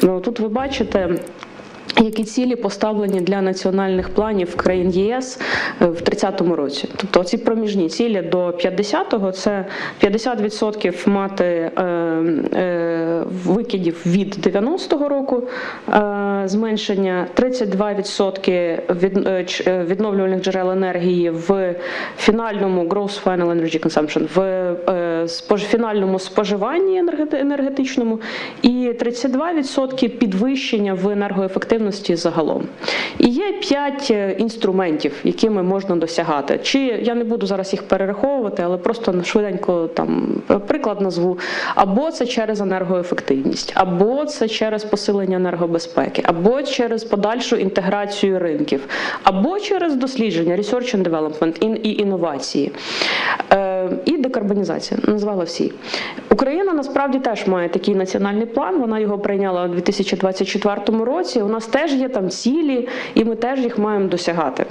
тут ви бачите. Які цілі поставлені для національних планів країн ЄС е, в 30-му році? Тобто ці проміжні цілі до 50-го – це 50% мати е, е, викидів від 90-го року е, зменшення, 32% від, е, е, відновлювальних джерел енергії в фінальному gross final energy consumption, в е, спож, фінальному споживанні енергетичному, і 32% підвищення в енергоефективності загалом. І є п'ять е, інструментів, якими можна досягати. Чи я не буду зараз їх перераховувати, але просто швиденько там приклад назву. Або це через енергоефективність, або це через посилення енергобезпеки, або через подальшу інтеграцію ринків, або через дослідження, research and development і інновації. І декарбонізація назвала всі. Україна насправді теж має такий національний план. Вона його прийняла у 2024 році. У нас теж є там цілі, і ми теж їх маємо досягати.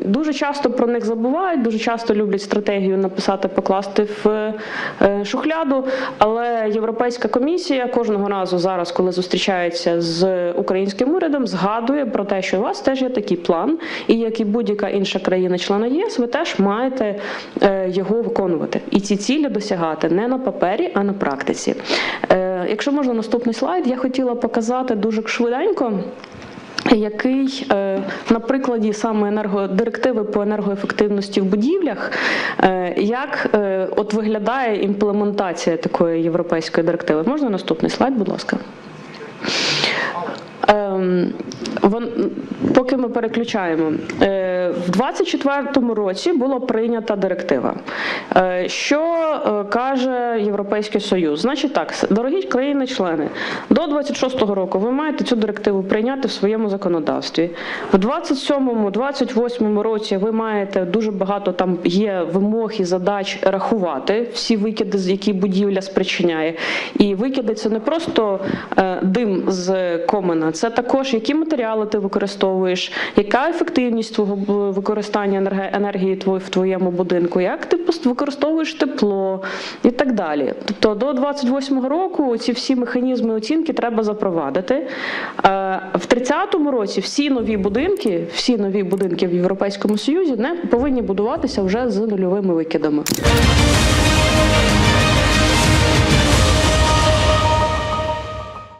Дуже часто про них забувають, дуже часто люблять стратегію написати, покласти в е, шухляду. Але Європейська комісія кожного разу зараз, коли зустрічається з українським урядом, згадує про те, що у вас теж є такий план, і як і будь-яка інша країна-члена ЄС, ви теж маєте е, його виконувати і ці цілі досягати не на папері, а на практиці. Е, Якщо можна наступний слайд, я хотіла показати дуже швиденько. Який е, на прикладі саме енергодирективи по енергоефективності в будівлях, е, як от виглядає імплементація такої європейської директиви? Можна наступний слайд, будь ласка. Вон, поки ми переключаємо, е, в 24-му році була прийнята директива. Е, Що е, каже Європейський Союз? Значить так, дорогі країни-члени, до 26-го року ви маєте цю директиву прийняти в своєму законодавстві. В 27-му, 28-му році ви маєте дуже багато там є вимог і задач рахувати всі викиди, які будівля спричиняє. І викиди це не просто дим з комина, це також які матеріали ти використовуєш, яка ефективність твого використання енергії в твоєму будинку, як ти використовуєш тепло і так далі. Тобто до 28-го року ці всі механізми оцінки треба запровадити. Е, В 30-му році всі нові будинки, всі нові будинки в Європейському Союзі не повинні будуватися вже з нульовими викидами.